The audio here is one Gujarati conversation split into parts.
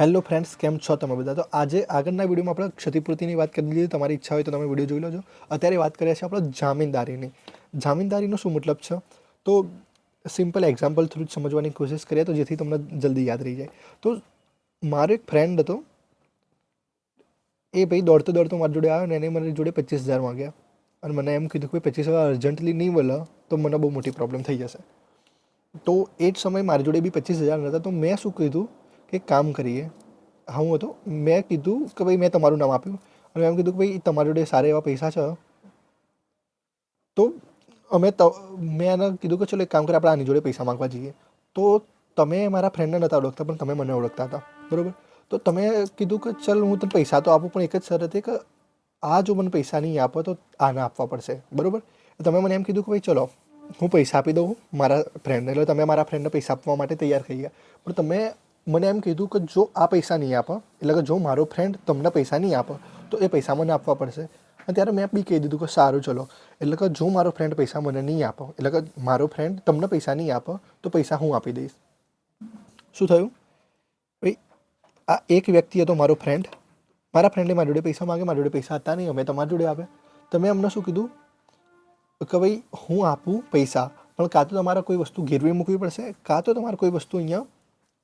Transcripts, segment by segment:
હેલો ફ્રેન્ડ્સ, કેમ છો તમે બધા? તો આજે આગળના વિડીયોમાં આપણે ક્ષતિપૂર્તિની વાત કરી લીધી. તમારી ઈચ્છા હોય તો તમે વીડિયો જોઈ લેજો. અત્યારે વાત કરીએ છીએ આપણે જામીનદારીની. જામીનદારીનો શું મતલબ છે? તો સિમ્પલ એક્ઝામ્પલ થ્રુ જ સમજવાની કોશિશ કરીએ તો જેથી તમને જલ્દી યાદ રહી જાય. તો મારો એક ફ્રેન્ડ હતો. એ ભાઈ દોડતો દોડતો મારી જોડે આવ્યો ને એને મારી જોડે પચીસ હજાર માંગ્યા. અને મને એમ કીધું કે પચીસ હજાર અર્જન્ટલી નહીં મળે તો મને બહુ મોટી પ્રોબ્લેમ થઈ જશે. તો એ જ સમયે મારી જોડે બી પચીસ હજાર નહોતા તો મેં શું કીધું? કે એક કામ કરીએ હા હું હતો મેં કીધું કે ભાઈ મેં તમારું નામ આપ્યું અને એમ કીધું કે ભાઈ તમારી જોડે સારા એવા પૈસા છે તો અમે ત મેં એને કીધું કે ચલો એક કામ કરે આપણે આની જોડે પૈસા માંગવા જઈએ તો તમે મારા ફ્રેન્ડને નહોતા ઓળખતા પણ તમે મને ઓળખતા હતા બરાબર તો તમે કીધું કે ચલ હું તને પૈસા તો આપું પણ એક જ શરત કે આ જો મને પૈસા નહીં આપો તો આને આપવા પડશે બરાબર તમે મને એમ કીધું કે ભાઈ ચલો હું પૈસા આપી દઉં મારા ફ્રેન્ડને એટલે તમે મારા ફ્રેન્ડને પૈસા આપવા માટે તૈયાર થઈ ગયા, પણ તમે મને એમ કીધું કે જો આ પૈસા નહીં આપો, એટલે કે જો મારો ફ્રેન્ડ તમને પૈસા નહીં આપો, તો એ પૈસા મને આપવા પડશે. અને ત્યારે મેં બી કહી દીધું કે સારું, ચલો. એટલે કે જો મારો ફ્રેન્ડ પૈસા મને નહીં આપો, એટલે કે મારો ફ્રેન્ડ તમને પૈસા નહીં આપો, તો પૈસા હું આપી દઈશ. શું થયું? ભાઈ, આ એક વ્યક્તિ હતો મારો ફ્રેન્ડ મારા ફ્રેન્ડે મારી જોડે પૈસા માગે મારી જોડે પૈસા હતા નહીં, અમે તમારી જોડે આપે તમે અમને શું કીધું? કે ભાઈ, હું આપું પૈસા, પણ કાં તો તમારે કોઈ વસ્તુ ગીરવી મૂકવી પડશે? કાં તો તમારે કોઈ વસ્તુ અહીંયા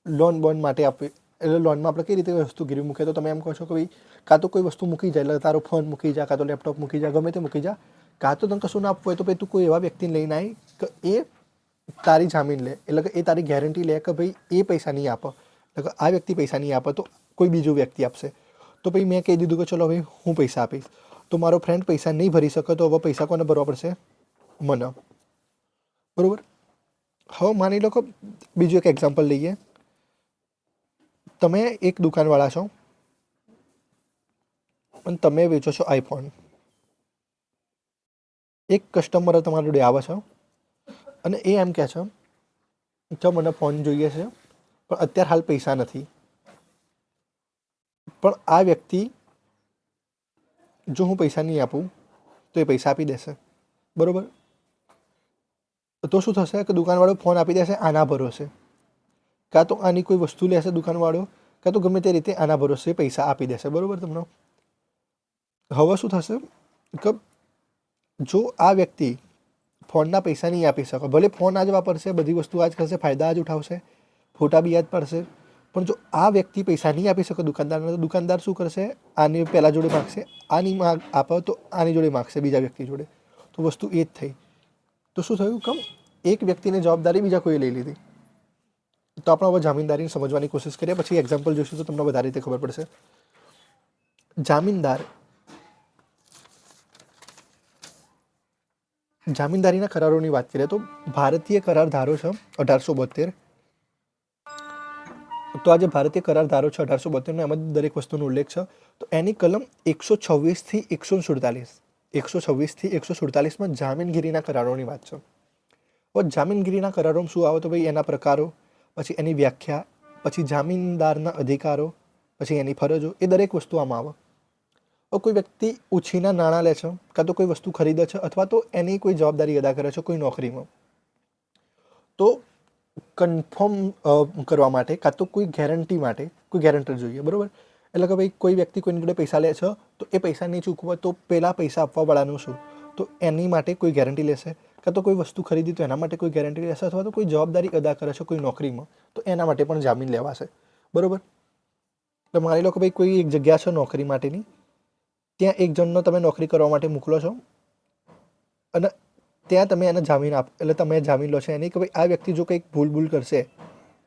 લોન બોન માટે આપવી એટલે લોનમાં આપણે કઈ રીતે વસ્તુ ગીરવી મૂકે તો તમે એમ કહો છો કે ભાઈ, કાં તો કોઈ વસ્તુ મૂકી જાય, એટલે તારો ફોન મૂકી જા, કાં તો લેપટોપ મૂકી જા, ગમે તે મૂકી જા. કાં તો તને કશું ના આપવું હોય તો ભાઈ તું કોઈ એવા વ્યક્તિને લઈને આવી કે એ તારી જામીન લે. એટલે કે એ તારી ગેરંટી લે કે ભાઈ, એ પૈસા નહીં આપે. એટલે કે આ વ્યક્તિ પૈસા નહીં આપે તો કોઈ બીજો વ્યક્તિ આપશે. તો ભાઈ મેં કહી દીધું કે ચલો ભાઈ, હું પૈસા આપીશ. તો મારો ફ્રેન્ડ પૈસા નહીં ભરી શકે તો હવે પૈસા કોને ભરવા પડશે? મને. બરાબર? હવે માની લો કે બીજું એક એક્ઝામ્પલ લઈએ. તમે એક દુકાનવાળા છો અને તમે વેચો છો આઈફોન એક કસ્ટમર તમારા જોડે આવે છે અને એ એમ કહે છે કે મને ફોન જોઈએ છે, પણ અત્યારે હાલ પૈસા નથી. પણ આ વ્યક્તિ, જો હું પૈસા નહીં આપું, તો એ પૈસા આપી દેશે. બરાબર? તો શું થશે કે દુકાનવાળો ફોન આપી દેશે, આના ભરોસે. કાં તો આની કોઈ વસ્તુ લેશે દુકાનવાળો, કાં તો ગમે તે રીતે આના ભરોસે પૈસા આપી દેશે. બરાબર તમને? હવે શું થશે? કે જો આ વ્યક્તિ ફોનના પૈસા નહીં આપી શકે, ભલે ફોન આજ વાપરશે, બધી વસ્તુ આજ કરશે, ફાયદા આજ ઉઠાવશે, ફોટા બી યાદ પડશે, પણ જો આ વ્યક્તિ પૈસા નહીં આપી શકે દુકાનદારને, તો દુકાનદાર શું કરશે? આની પહેલાં જોડે માગશે, આની માગ આપે તો આની જોડે માગશે બીજા વ્યક્તિ જોડે. તો વસ્તુ એ જ થઈ. તો શું થયું? કમ એક વ્યક્તિને જવાબદારી બીજા કોઈએ લઈ લીધી. તો આપણે હવે જામીનદારીને સમજવાની કોશિશ કરીએ. પછી એક્ઝામ્પલ જોઈશું તો તમને વધારે રીતે ખબર પડશે. જામીનદાર જામીનદારીના કરારોની વાત કરીએ તો ભારતીય કરાર ધારો છે અઢારસો બોતેર તો આજે ભારતીય કરાર ધારો છે અઢારસો બોતેરનો એમાં દરેક વસ્તુનો ઉલ્લેખ છે. તો એની કલમ એકસો છવ્વીસથી એકસો સુડતાલીસ. એકસો છવ્વીસથી એકસો સુડતાલીસમાં જામીનગીરીના કરારોની વાત છે. હવે જામીનગીરીના કરારોમાં શું આવે તો ભાઈ એના પ્રકારો? પછી એની વ્યાખ્યા, પછી જામીનદારના અધિકારો, પછી એની ફરજો, એ દરેક વસ્તુ આમાં આવે. કોઈ વ્યક્તિ ઉછીના નાણાં લે છે, કાં તો કોઈ વસ્તુ ખરીદે છે, અથવા તો એની કોઈ જવાબદારી અદા કરે છે, કોઈ નોકરીમાં. તો કન્ફર્મ કરવા માટે કાં તો કોઈ ગેરંટી માટે, કોઈ ગેરંટર જોઈએ, બરાબર? એટલે કે ભાઈ કોઈ વ્યક્તિ કોઈની જોડે પૈસા લે છે, તો એ પૈસા નહીં ચૂકવે, તો પહેલાં પૈસા આપવાવાળાનું શું? તો એની માટે કોઈ ગેરંટી લેશે. કાં તો કોઈ વસ્તુ ખરીદી તો એના માટે કોઈ ગેરંટી રહેશે અથવા તો કોઈ જવાબદારી અદા કરે છે કોઈ નોકરીમાં, તો એના માટે પણ જામીન લેવાશે. બરાબર? એટલે માની લો કે ભાઈ કોઈ એક જગ્યા છે નોકરી માટેની, ત્યાં એક જણનો તમે નોકરી કરવા માટે મોકલો છો, અને ત્યાં તમે એને જામીન આપ, એટલે તમે જામીન લો છો એની કે ભાઈ આ વ્યક્તિ જો કંઈક ભૂલ ભૂલ કરશે,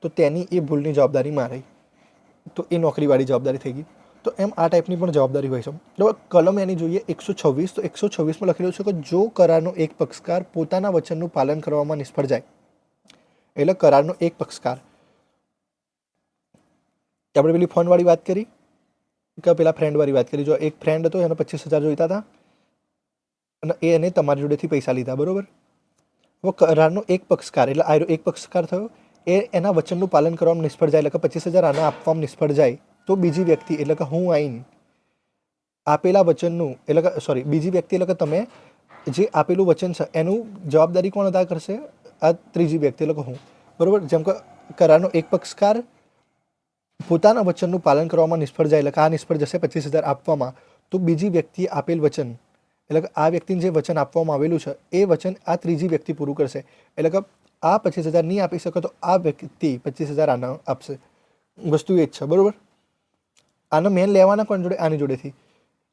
તો તેની એ ભૂલની જવાબદારી મારે તો એ નોકરીવાળી જવાબદારી થઈ ગઈ. તો એમ આ ટાઈપની પણ જવાબદારી હોય છે. તો કલમ એની જોઈએ, એકસો છવ્વીસ, તો એકસો છવ્વીસમાં લખેલું છે કે જો કરારનો એક પક્ષકાર પોતાના વચનનું પાલન કરવામાં નિષ્ફળ જાય, એટલે કરારનો એક પક્ષકાર. આપણે પેલી ફોનવાળી વાત કરી, કે પેલા ફ્રેન્ડવાળી વાત કરી. જો એક ફ્રેન્ડ હતો, એને પચીસ હજાર જોઈતા હતા, અને એ એને તમારી જોડેથી પૈસા લીધા, બરાબર? હવે કરારનો એક પક્ષકાર, એટલે આયરો એક પક્ષકાર થયો, એ એના વચનનું પાલન કરવામાં નિષ્ફળ જાય, એટલે કે પચીસ હજાર આના આપવામાં નિષ્ફળ જાય. તો બીજી વ્યક્તિ, એટલે કે હું આવીને આપેલા વચનનું, એટલે કે સોરી બીજી વ્યક્તિ, એટલે કે તમે જે આપેલું વચન છે, એનું જવાબદારી કોણ અદા કરશે? આ ત્રીજી વ્યક્તિ, એટલે કે હું. બરાબર? જેમ કે કરારનો એક પક્ષકાર પોતાના વચનનું પાલન કરવામાં નિષ્ફળ જાય, એટલે કે આ નિષ્ફળ જશે પચીસ હજાર આપવામાં. તો બીજી વ્યક્તિએ આપેલ વચન, એટલે કે આ વ્યક્તિને જે વચન આપવામાં આવેલું છે, એ વચન આ ત્રીજી વ્યક્તિ પૂરું કરશે. એટલે કે આ પચીસ હજાર નહીં આપી શકે તો આ વ્યક્તિ પચીસ હજાર આના આપશે. વસ્તુ એ જ છે. બરાબર? આને મેન લેવાના કોણ જોડે? આની જોડેથી.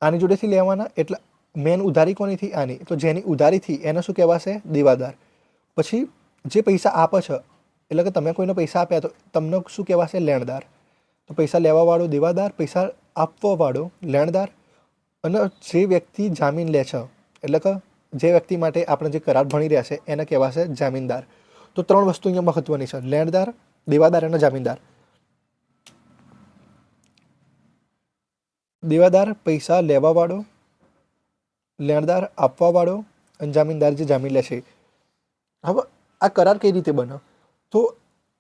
આની જોડેથી લેવાના એટલે મેન ઉધારી કોનીથી? આની. તો જેની ઉધારીથી એને શું કહેવાશે? દેવાદાર. પછી જે પૈસા આપે છે, એટલે કે તમે કોઈને પૈસા આપ્યા તો તમને શું કહેવાશે? લેણદાર. તો પૈસા લેવાવાળો દેવાદાર, પૈસા આપવાવાળો લેણદાર. અને જે વ્યક્તિ જામીન લે છે, એટલે કે જે વ્યક્તિ માટે આપણે જે કરાર ભણી રહ્યા છે, એને કહેવાશે જામીનદાર. તો ત્રણ વસ્તુ અહીંયા મહત્ત્વની છે. લેણદાર, દેવાદાર અને જામીનદાર. દેવાદાર પૈસા લેવાવાળો, લેણદાર આપવાવાળો અને જામીનદાર જે જામીન લે છે હવે આ કરાર કઈ રીતે બને તો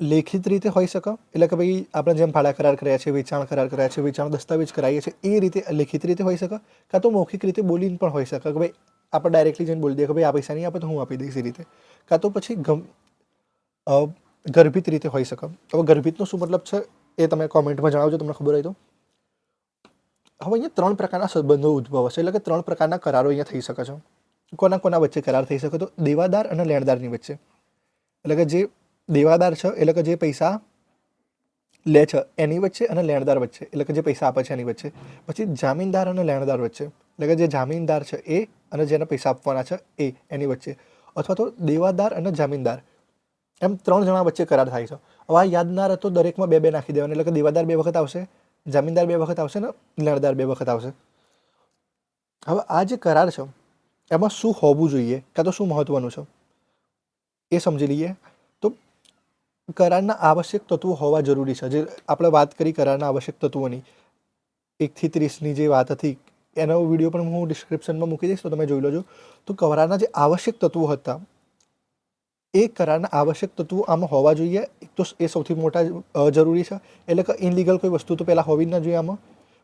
લેખિત રીતે હોઈ શકે, એટલે કે ભાઈ આપણે જેમ ભાડા કરાર કર્યા છે, વેચાણ કરાર કર્યા છે, વેચાણ દસ્તાવેજ કરાવીએ છીએ એ રીતે લેખિત રીતે હોઈ શકે, કાં તો મૌખિક રીતે બોલીને પણ હોઈ શકે, કે ભાઈ આપણે ડાયરેક્ટલી જઈને બોલી દઈએ કે ભાઈ આ પૈસા નહીં આપે તો હું આપી દઈશ એ રીતે. કાં તો પછી ગમ ગર્ભિત રીતે હોઈ શકે. હવે ગર્ભિતનો શું મતલબ છે એ તમે કોમેન્ટમાં જણાવજો, તમને ખબર હોય તો. હવે અહીંયા ત્રણ પ્રકારના સંબંધો ઉદ્ભવ હશે. એટલે કે ત્રણ પ્રકારના કરારો અહીંયા થઈ શકે છે. કોના કોના વચ્ચે કરાર થઈ શકે તો દેવાદાર અને લેણદારની વચ્ચે. એટલે કે જે દેવાદાર છે, એટલે કે જે પૈસા લે છે, એની વચ્ચે અને લેણદાર વચ્ચે. એટલે કે જે પૈસા આપે છે, એની વચ્ચે. પછી જામીનદાર અને લેણદાર વચ્ચે. એટલે કે જે જામીનદાર છે, એ અને જેને પૈસા આપવાના છે, એ, એની વચ્ચે. અથવા તો દેવાદાર અને જામીનદાર. એમ ત્રણ જણા વચ્ચે કરાર થાય છે. હવે આ યાદ ના રહે દરેકમાં બે બે નાખી દેવાના. એટલે કે દેવાદાર બે વખત આવશે જામીનદાર બે વખત આવશે ને લણદાર બે વખત આવશે? હવે આ જે કરાર છે, એમાં શું હોવું જોઈએ? કાં તો શું મહત્વનું છે? એ સમજી લઈએ. તો કરારના આવશ્યક તત્વો હોવા જરૂરી છે. જે આપણે વાત કરી કરારના આવશ્યક તત્વોની, એકથી ત્રીસની જે વાત હતી, એનો વીડિયો પણ હું ડિસ્ક્રિપ્શનમાં મૂકી દઈશ, તો તમે જોઈ લેજો. તો કરારના જે આવશ્યક તત્વો હતા એ કરારના આવશ્યક તત્વો આમાં હોવા જોઈએ. એક તો એ સૌથી મોટા જરૂરી છે. એટલે કે ઇનલીગલ કોઈ વસ્તુ તો પહેલાં હોવી જ ના જોઈએ આમાં.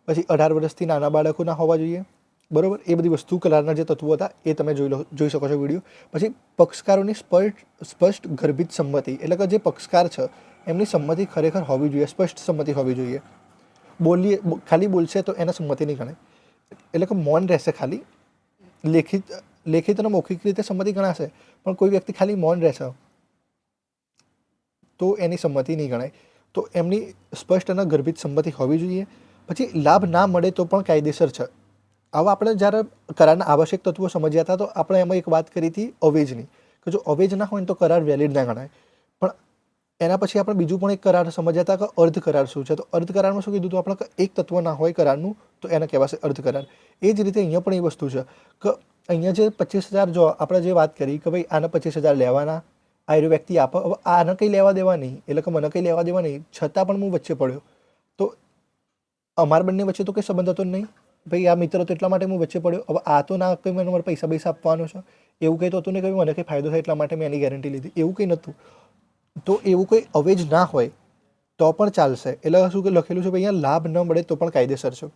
પછી અઢાર વર્ષથી નાના બાળકો ના હોવા જોઈએ. બરોબર? એ બધી વસ્તુ કરારના જે તત્વો હતા એ તમે જોઈ લો, જોઈ શકો છો વીડિયો. પછી પક્ષકારોની સ્પષ્ટ સ્પષ્ટ ગર્ભિત સંમતિ. એટલે કે જે પક્ષકાર છે, એમની સંમતિ ખરેખર હોવી જોઈએ. સ્પષ્ટ સંમતિ હોવી જોઈએ. બોલીએ, ખાલી બોલશે તો એને સંમતિ નહીં ગણાય. એટલે કે મૌન રહેશે ખાલી. લેખિત લેખિત અને મૌખિક રીતે સંમતિ ગણાશે, પણ કોઈ વ્યક્તિ ખાલી મૌન રહેશે. તો એની સંમતિ નહીં ગણાય. તો એમની સ્પષ્ટ અને ગર્ભિત સંમતિ હોવી જોઈએ. પછી લાભ ના મળે તો પણ કાયદેસર છે. આવા આપણે જ્યારે કરારના આવશ્યક તત્વો સમજ્યા હતા, તો આપણે એમાં એક વાત કરી હતી અવેજની, કે જો અવેજ ના હોય તો કરાર વેલિડ ના ગણાય. પણ એના પછી આપણે બીજું પણ એક કરાર સમજ્યા હતા કે અર્ધ કરાર શું છે. તો અર્ધ કરારમાં શું કીધું હતું? આપણે એક તત્વ ના હોય કરારનું, તો એને કહેવાશે અર્ધ કરાર. એ જ રીતે અહીંયા પણ એ વસ્તુ છે કે અહીંયા જે પચીસ હજાર જો આપણે જે વાત કરી કે ભાઈ આના પચીસ હજાર લેવાના આ વ્યક્તિ આપો, હવે આને કંઈ લેવા દેવા નહીં એટલે કે મને કંઈ લેવા દેવા નહીં છતાં પણ હું વચ્ચે પડ્યો. તો અમારા બંને વચ્ચે તો કંઈ સંબંધ હતો નહીં. ભાઈ આ મિત્ર હતો એટલા માટે હું વચ્ચે પડ્યો. હવે આ તો ના કંઈ મને મારે પૈસા પૈસા આપવાનો છે. એવું કંઈ તો હતું નહીં કે મને કંઈ ફાયદો થાય એટલા માટે મેં એની ગેરંટી લીધી. એવું કંઈ નહોતું. તો એવું કોઈ અવેજ ના હોય, તો પણ ચાલશે. એટલે શું કે લખેલું છે ભાઈ, અહીંયા લાભ ન મળે તો પણ કાયદેસર છે.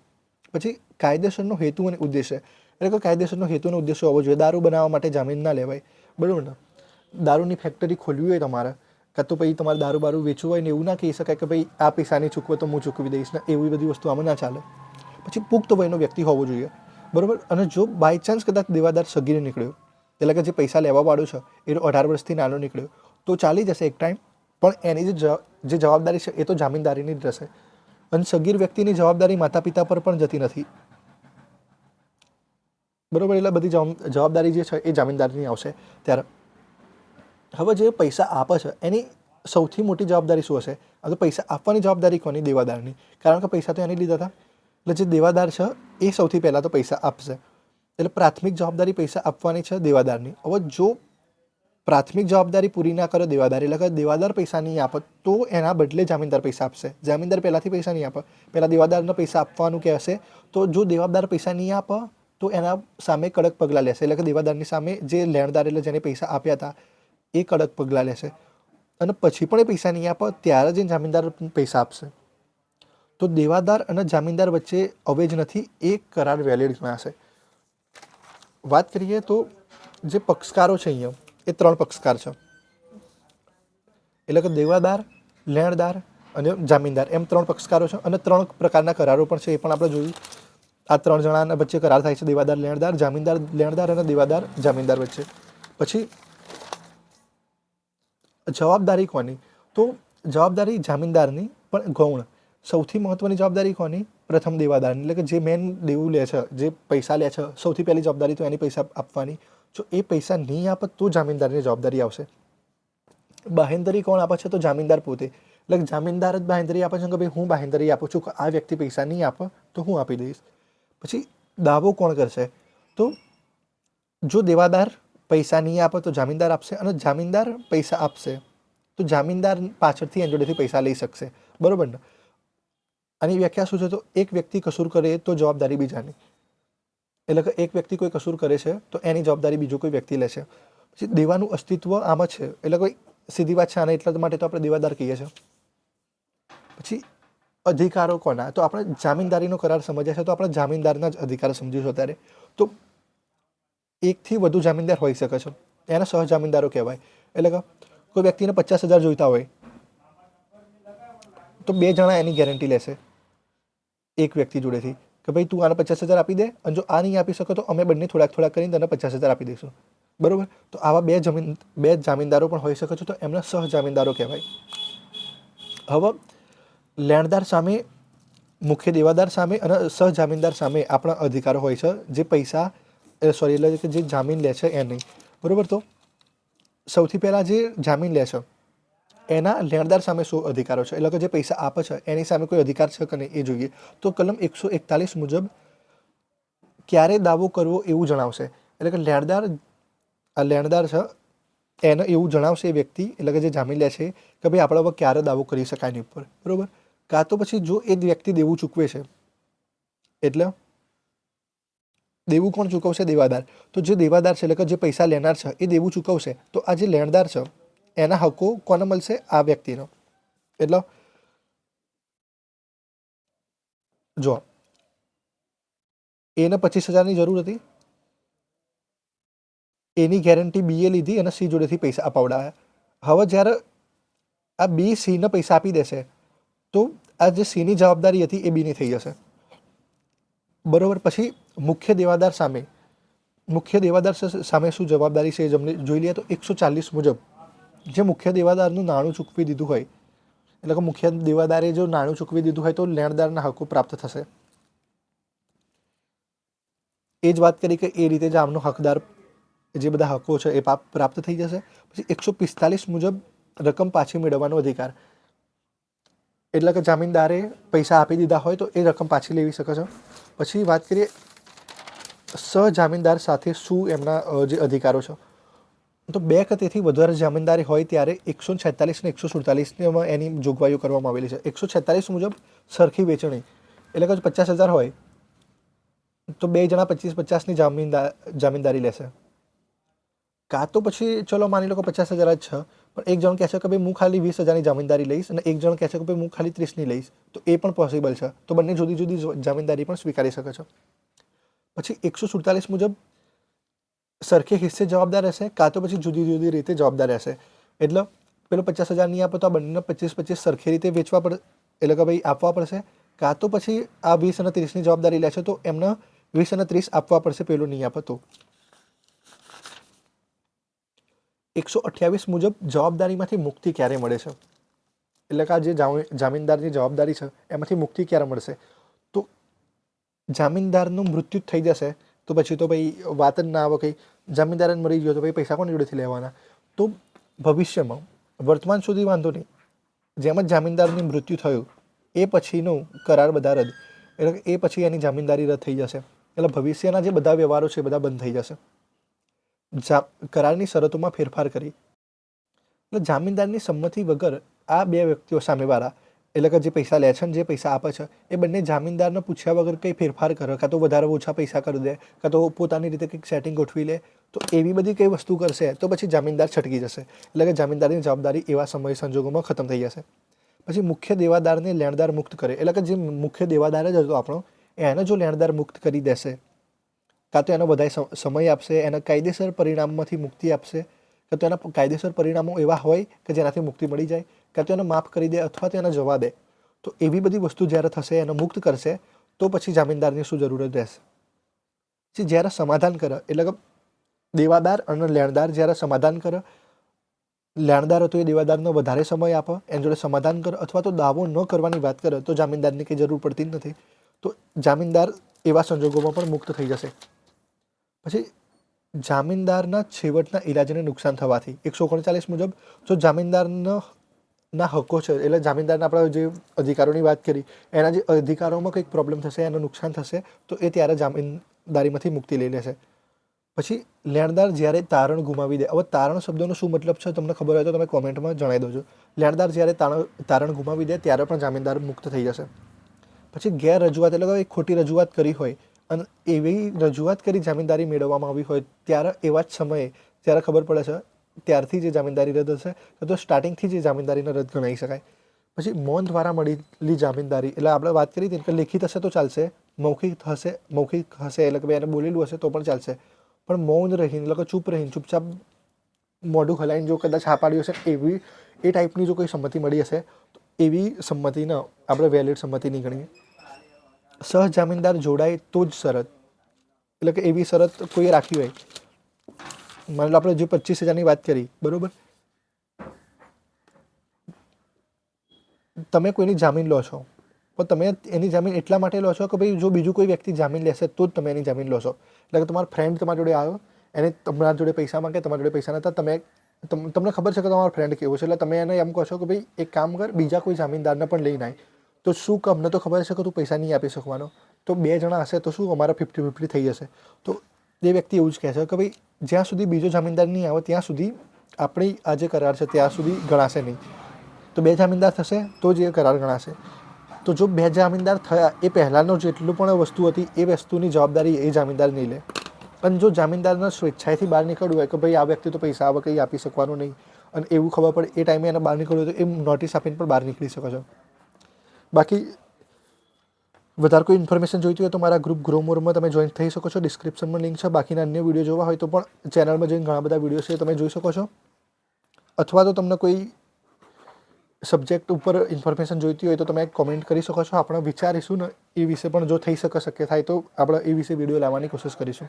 પછી કાયદેસરનો હેતુ અને ઉદ્દેશ્ય. એટલે કે કાયદેસરનો હેતુનો ઉદ્દેશ્ય હોવો જોઈએ. દારૂ બનાવવા માટે જામીન ના લેવાય. બરાબર ને? દારૂની ફેક્ટરી ખોલવી હોય તમારે, કાં તો પછી તમારે દારૂ બારૂ વેચવું હોય ને એવું ના કહી શકાય કે ભાઈ, આ પૈસા નહીં ચૂકવે તો હું ચૂકવી દઈશ ને એવી બધી વસ્તુ આમાં ના ચાલે. પછી પુખ્ત વયનો વ્યક્તિ હોવો જોઈએ. બરાબર? અને જો બાય ચાન્સ કદાચ દેવાદાર સગીરે નીકળ્યો, એટલે કે જે પૈસા લેવા વાળો છે, એ અઢાર વર્ષથી નાનો નીકળ્યો, તો ચાલી જશે એક ટાઈમ પણ એની જે જવાબદારી છે એ તો જામીનદારીની જ રહેશે. અને સગીર વ્યક્તિની જવાબદારી માતા પિતા પર પણ જતી નથી. બરોબર, એટલે બધી જવાબદારી જે છે એ જામીનદારની આવશે ત્યારે. હવે જે પૈસા આપે છે, એની સૌથી મોટી જવાબદારી શું હશે? આ તો પૈસા આપવાની જવાબદારી કોની? દેવાદારની. કારણ કે પૈસા તો એની લીધા હતા. એટલે જે દેવાદાર છે, એ સૌથી પહેલાં તો પૈસા આપશે. એટલે પ્રાથમિક જવાબદારી પૈસા આપવાની છે દેવાદારની. હવે જો પ્રાથમિક જવાબદારી પૂરી ના કરે દેવાદાર, એટલે કે દેવાદાર પૈસા નહીં આપે, તો એના બદલે જામીનદાર પૈસા આપશે. જામીનદાર પહેલાંથી પૈસા નહીં આપે. પહેલાં દેવાદારને પૈસા આપવાનું કહેશે, તો જો દેવાદાર પૈસા નહીં આપે તો એના સામે કડક પગલાં લેશે. એટલે કે દેવાદારની સામે જે લેણદાર એટલે જેને પૈસા આપ્યા હતા, એ કડક પગલાં લેશે. અને પછી પણ એ પૈસા નહીં આપે, ત્યારે જ જામીનદાર પૈસા આપશે. તો દેવાદાર અને જામીનદાર વચ્ચે અવેજ નથી, એ કરાર વેલિડ ગણાશે વાત કરીએ તો જે પક્ષકારો છે અહીંયા, એ ત્રણ પક્ષકાર છે. એટલે કે દેવાદાર, લેણદાર અને જામીનદાર, એમ ત્રણ પક્ષકારો છે અને ત્રણ પ્રકારના કરારો પણ છે, એ પણ આપણે જોયું. આ ત્રણ જણાના વચ્ચે કરાર થાય છે, દેવાદાર લેણદાર, જામીનદાર લેણદાર અને દેવાદાર જામીનદાર વચ્ચે. પછી, જવાબદારી કોની? તો જવાબદારી જામીનદારની, પણ ગૌણ. સૌથી મહત્વની જવાબદારી કોની? પ્રથમ દેવાદારની. એટલે કે જે મેન દેવું લે છે, જે પૈસા લે છે, સૌથી પહેલી જવાબદારી તો એની પૈસા આપવાની. જો એ પૈસા નહીં આપે તો જામીનદારની જવાબદારી આવશે. બાહેંદરી કોણ આપે છે તો જામીનદાર પોતે. એટલે જામીનદાર જ બાહેંદરી આપે છે કે ભાઈ હું બાહેંદરી આપું છું આ વ્યક્તિ પૈસા નહીં આપે તો હું આપી દઈશ. પછી દાવો કોણ કરશે? તો જો દેવાદાર પૈસા નહીં આપે તો જામીનદાર આપશે અને જામીનદાર પૈસા આપશે તો જામીનદાર પાછળથી એની જોડેથી પૈસા લઈ શકશે. બરાબર ને? આની વ્યાખ્યા શું છે? તો એક વ્યક્તિ કસૂર કરે તો જવાબદારી બીજાની. એટલે કે એક વ્યક્તિ કોઈ કસૂર કરે છે તો એની જવાબદારી બીજો કોઈ વ્યક્તિ લેશે. પછી દેવાનું અસ્તિત્વ આમાં છે. એટલે કોઈ સીધી વાત છે આને એટલા માટે તો આપણે દેવાદાર કહીએ છીએ. પછી અધિકારો કોના? તો આપણે જામીનદારીનો કરાર સમજ્યા છે, તો આપણે જામીનદારના જ અધિકારો સમજીશું અત્યારે. તો એકથી વધુ જામીનદાર હોઈ શકે છે. એને સહજામીનદારો કહેવાય. એટલે કે કોઈ વ્યક્તિને પચાસ હજાર જોઈતા હોય, તો બે જણા એની ગેરંટી લેશે. એક વ્યક્તિ જોડેથી કે ભાઈ તું આને પચાસ હજાર આપી દે, અને જો આ નહીં આપી શકો તો અમે બંને થોડાક થોડાક કરીને તને પચાસ હજાર આપી દઈશું. બરોબર? તો આવા બે જમીન, બે જામીનદારો પણ હોઈ શકે છે, તો એમને સહજામીનદારો કહેવાય. હવે લેણદાર સામે, મુખ્ય દેવાદાર સામે અને સહજામીનદાર સામે આપણા અધિકારો હોય છે. જે પૈસા સોરી એટલે કે જે જામીન લે છે એને. બરાબર તો? સૌથી પહેલાં જે જામીન લે છે, એના લેણદાર સામે શું અધિકારો છે? એટલે કે જે પૈસા આપે છે, એની સામે કોઈ અધિકાર છે કે નહીં એ જોઈએ. તો કલમ એકસો એકતાલીસ મુજબ ક્યારે દાવો કરવો એવું જણાવશે. એટલે કે લેણદાર આ લેણદાર છે, એને એવું જણાવશે એ વ્યક્તિ, એટલે કે જે જામીન લે છે, કે ભાઈ આપણે હવે ક્યારે દાવો કરી શકાય એની ઉપર. બરોબર? કાં તો પછી જો એ વ્યક્તિ દેવું ચૂકવે છે, એટલે દેવું કોણ ચૂકવશે? દેવાદાર. તો જે દેવાદાર છે, એટલે કે જે પૈસા લેનાર છે, એ દેવું ચૂકવશે. તો આ જે લેણદાર છે, એના હકો કોને મળશે? આ વ્યક્તિનો. એટલે જો, એને પચીસ હજારની જરૂર હતી. એની ગેરંટી બીએ લીધી અને સી જોડેથી પૈસા અપાવડાવ્યા હવે જ્યારે આ બી સીને પૈસા આપી દેશે તો આ જે સીની જવાબદારી હતી એ બીની થઈ જશે. બરોબર, પછી મુખ્ય દેવાદાર સામે, મુખ્ય દેવાદાર સામે શું જવાબદારી છે એ જમને જોઈ લઈએ તો એકસો ચાલીસ મુજબ જે મુખ્ય દેવાદારનું નાણું ચૂકવી દીધું હોય, એટલે કે મુખ્ય દેવાદારે જો નાણું ચૂકવી દીધું હોય તો લેણદારના હકો પ્રાપ્ત થશે. એ જ વાત કરી કે એ રીતે જ આમનો હકદાર, જે બધા હકો છે એ પ્રાપ્ત થઈ જશે. પછી એકસો પિસ્તાલીસ મુજબ રકમ પાછી મેળવવાનો અધિકાર. એટલે કે જામીનદારે પૈસા આપી દીધા હોય તો એ રકમ પાછી લેવી શકે છે. પછી વાત કરીએ સજામીનદાર સાથે શું એમના જે અધિકારો છે. તો બે કે તેથી વધારે જામીનદારી હોય ત્યારે એકસો છેતાલીસ ને એકસો સુડતાલીસમાં એની જોગવાઈઓ કરવામાં આવેલી છે. એકસો છેતાલીસ મુજબ સરખી વેચણી, એટલે કે પચાસ હજાર હોય, તો બે જણા પચીસ પચાસની જામીનદાર જામીનદારી લેશે. કાં તો પછી, ચલો માની લો કે પચાસ હજાર જ છે પણ એક જણ કહે છે કે ભાઈ, હું ખાલી વીસ હજારની જામીનદારી લઈશ અને એક જણ કહે છે કે ભાઈ, હું ખાલી ત્રીસની લઈશ. તો એ પણ પોસિબલ છે. તો બંને જુદી જુદી જામીનદારી પણ સ્વીકારી શકે છે. પછી એકસો સુડતાલીસ મુજબ સરખે હિસ્સે જવાબદાર રહેશે, કાં તો પછી જુદી જુદી રીતે જવાબદાર રહેશે. એટલે પેલો પચાસ હજાર નહીં આપે તો આ બંને પચીસ પચીસ સરખી રીતે વેચવા પડે, એટલે કે ભાઈ આપવા પડશે. કાં તો પછી આ વીસ અને ત્રીસની જવાબદારી લેશે તો એમને વીસ અને ત્રીસ આપવા પડશે પેલું નહીં આપે તો. એકસો અઠ્યાવીસ મુજબ જવાબદારીમાંથી મુક્તિ ક્યારે મળે છે? એટલે કે આ જે જામી- જામીનદારની જવાબદારી છે, એમાંથી મુક્તિ ક્યારે મળશે? તો જામીનદારનું મૃત્યુ થઈ જશે, તો પછી તો ભાઈ વાત જ ના આવે કંઈ જામીનદાર જ મરી ગયો, તો ભાઈ પૈસા કોની જોડેથી લેવાના? તો ભવિષ્યમાં, વર્તમાન સુધી વાંધો નહીં, જેમ જ જામીનદારનું મૃત્યુ થયું, એ પછીનું કરાર બધા રદ એટલે એ પછી એની જામીનદારી રદ થઈ જશે. એટલે ભવિષ્યના જે બધા વ્યવહારો છે એ બધા બંધ થઈ જશે. જા, કરારની શરતોમાં ફેરફાર કરી. એટલે જામીનદારની સંમતિ વગર આ બે વ્યક્તિઓ સામેવાળા, એટલે કે જે પૈસા લે છે ને જે પૈસા આપે છે, એ બંને જામીનદારને પૂછ્યા વગર કંઈ ફેરફાર કરે, કાં તો વધારે ઓછા પૈસા કરી દે, કાં તો પોતાની રીતે કંઈક સેટિંગ ગોઠવી લે, તો એવી બધી કંઈ વસ્તુ કરશે, તો પછી જામીનદાર છટકી જશે. એટલે કે જામીનદારની જવાબદારી એવા સમય સંજોગોમાં ખતમ થઈ જશે. પછી મુખ્ય દેવાદારને લેણદાર મુક્ત કરે, એટલે કે જે મુખ્ય દેવાદાર જ હતો આપણો, એને જો લેણદાર મુક્ત કરી દેશે કાં તો એનો બધાય સમ- સમય આપશે, એના કાયદેસર પરિણામમાંથી મુક્તિ આપશે, કાં તો એના કાયદેસર પરિણામો એવા હોય કે જેનાથી મુક્તિ મળી જાય, કાં તો એને માફ કરી દે અથવા તો એને જવા દે. તો એવી બધી વસ્તુ જ્યારે થશે, એને મુક્ત કરશે, તો પછી જામીનદારની શું જરૂરત રહેશે? પછી જ્યારે સમાધાન કરે, એટલે કે દેવાદાર અને લેણદાર જ્યારે સમાધાન કરે, લેણદાર હતો એ દેવાદારનો વધારે સમય આપે, એની જોડે સમાધાન કરે, અથવા તો દાવો ન કરવાની વાત કરે, તો જામીનદારની કંઈ જરૂર પડતી જ નથી. તો જામીનદાર એવા સંજોગોમાં પણ મુક્ત થઈ જશે. પછી જામીનદારના છેવટના ઇલાજને નુકસાન થવાથી. એકસો ઓગણચાલીસ મુજબ જો જામીનદારનો હકો છે, એટલે જામીનદારના આપણે જે અધિકારોની વાત કરી, એના જે અધિકારોમાં કંઈક પ્રોબ્લેમ થશે, એનું નુકસાન થશે, તો એ ત્યારે જામીનદારીમાંથી મુક્તિ લઈ લેશે. પછી લેણદાર જ્યારે તારણ ગુમાવી દે, હવે તારણ શબ્દનો શું મતલબ છે તમને ખબર હોય તો તમે કોમેન્ટમાં જણાવી દોજો. લેણદાર જ્યારે તારણ તારણ ગુમાવી દે, ત્યારે પણ જામીનદાર મુક્ત થઈ જશે. પછી ગેર રજૂઆત એટલે કે ખોટી રજૂઆત કરી હોય અને એવી રજૂઆત કરી જામીનદારી મેળવવામાં આવી હોય ત્યારે એવા જ સમયે, જ્યારે ખબર પડે છે, ત્યારથી જે જામીનદારી રદ હશે તો સ્ટાર્ટિંગથી જે જામીનદારીને રદ ગણાવી શકાય. પછી મૌન દ્વારા મળેલી જામીનદારી, એટલે આપણે વાત કરી હતી કે લેખિત હશે તો ચાલશે, મૌખિક હશે મૌખિક હશે, એટલે કે ભાઈ એને બોલેલું હશે તો પણ ચાલશે. પણ મૌન રહીને, એટલે કે ચૂપ રહીને, ચૂપચાપ મોઢું હલાઈને જો કદાચ હા પાડ્યું હશે, એવી, એ ટાઈપની જો કોઈ સંમતિ મળી હશે, તો એવી સંમતિને આપણે વેલિડ સંમતિ નહીં ગણીએ. સહ જામીનદાર જોડાય તો જ શરત. એટલે કે એવી શરત કોઈએ રાખી હોય. માની લો આપણે જે પચીસ હજારની વાત કરી, બરોબર? તમે કોઈની જામીન લો છો. પણ તમે એની જામીન એટલા માટે લો છો કે ભાઈ જો બીજું કોઈ વ્યક્તિ જામીન લેશે તો જ તમે એની જામીન લો છો. એટલે કે તમારો ફ્રેન્ડ તમારા જોડે આવ્યો, એને તમારા જોડે પૈસા માંગે, તમારા જોડે પૈસા નતા, તમ- તમને ખબર છે કે તમારો ફ્રેન્ડ કેવો છે? એટલે તમે એને એમ કહો છો કે ભાઈ એક કામ કર, બીજા કોઈ જામીનદારને પણ લઈને આય. તો શું કે અમને તો ખબર છે કે તું પૈસા નહીં આપી શકવાનો. તો બે જણા હશે તો શું? અમારા ફિફ્ટી ફિફ્ટી થઈ જશે. તો એ વ્યક્તિ એવું જ કહે છે કે ભાઈ, જ્યાં સુધી બીજો જામીનદાર નહીં આવે, ત્યાં સુધી આપણી આ જે કરાર છે, ત્યાં સુધી ગણાશે નહીં. તો બે જામીનદાર થશે, તો જ એ કરાર ગણાશે. તો જો બે જામીનદાર થયા, એ પહેલાંનો જેટલું પણ વસ્તુ હતી, એ વસ્તુની જવાબદારી એ જામીનદાર નહીં લે. પણ જો જામીનદારના સ્વેચ્છાએથી બહાર નીકળવું હોય કે ભાઈ, આ વ્યક્તિ તો પૈસા આવે કંઈ આપી શકવાનું નહીં. અને એવું ખબર પડે, એ ટાઈમે એને બહાર નીકળવું હોય તો એ નોટિસ આપીને પણ બહાર નીકળી શકો છો. બાકી વધારે કોઈ ઇન્ફોર્મેશન જોઈતી હોય તો મારા ગ્રુપ ગ્રોમોરમાં તમે જોઈન થઈ શકો છો. ડિસ્ક્રિપ્શનમાં લિંક છે. બાકીના અન્ય વીડિયો જોવા હોય તો પણ ચેનલમાં જઈને ઘણા બધા વીડિયો છે તમે જોઈ શકો છો. અથવા તો તમને કોઈ સબ્જેક્ટ ઉપર ઇન્ફોર્મેશન જોઈતી હોય તો તમે કોમેન્ટ કરી શકો છો. આપણે વિચારીશું ને એ વિશે પણ જો થઈ શકે શક્ય થાય તો આપણે એ વિશે વીડિયો લાવવાની કોશિશ કરીશું.